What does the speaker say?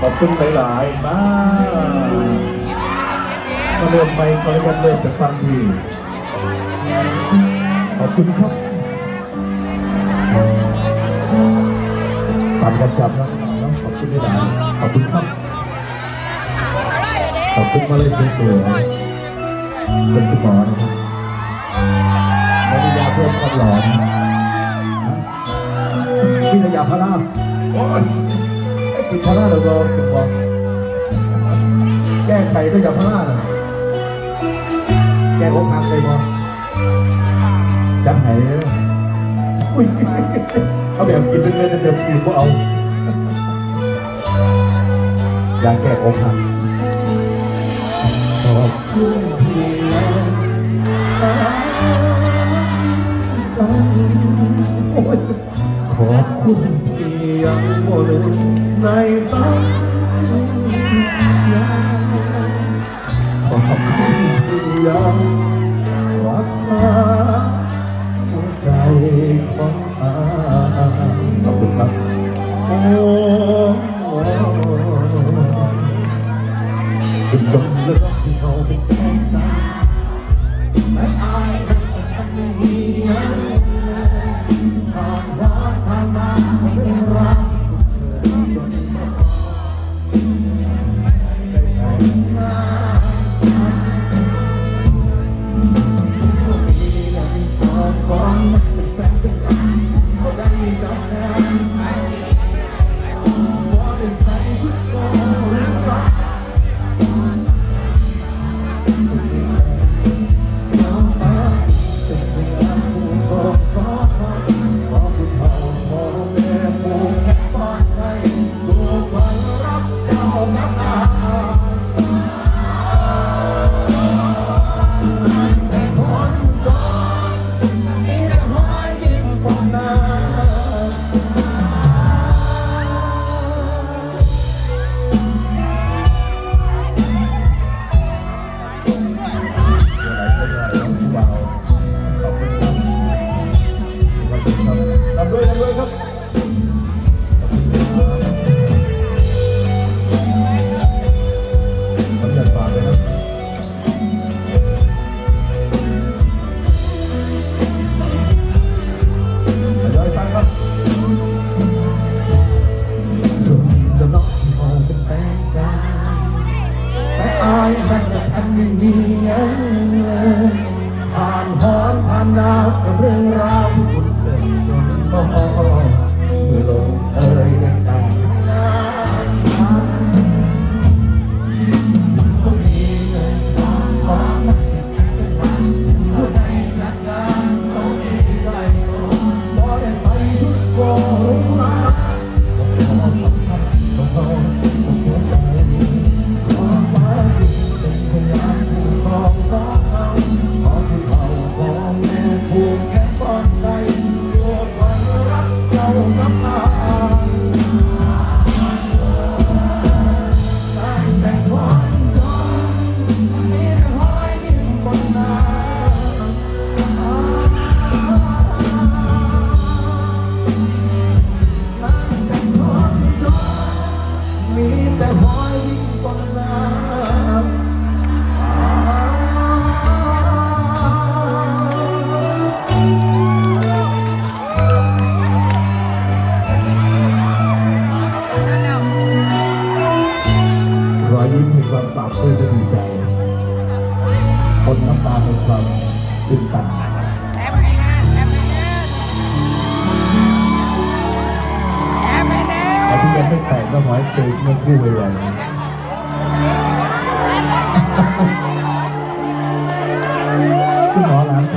ขอบคุณหลายๆ มากมาเริ่มไปขออนุญาตเริ่มจากฟังพี่ขอบคุณครับตามกันจับนะน้องขอบคุณหลายขอบคุณครับ ขอบคุณมาเลยสวยๆเป็นคุณหมอนะครับไม่ได้ยาเพิ่มความหลอนพี่ยาพาราโอ้ยไอ้ กินพาราเรารอถึงบอกแก้ไขด้วยยาพาราน่ะแก้อกหักไปบอกจับไหนเอุ้ยเอาแบบกินเป็นเม็ดเป็นแบบฉีก็เอาอยากแก้อกหักขอบคุณที่ขอบคุณที่ ยังบ่ลืมในสัญญาขอบคุณที่ยังรักษาหัวใจของอาขอบคุณครับโอ้เป็นลมแล้วก็ อันไม่มีเงินผ่านหอนผ่านดาวกับเรื่องราวที่คุณเคยจนมอง แต่รอยยิ้มบนหน้าๆรอยยิ้มมีความปราบปลื้มและดีใจคนน้ำตาเป็นความตื่นตัน แต่ที่ยังไม่แต่งก็ขอให้เจอเมื่อคู่ไปเลยคุณหมอหลาน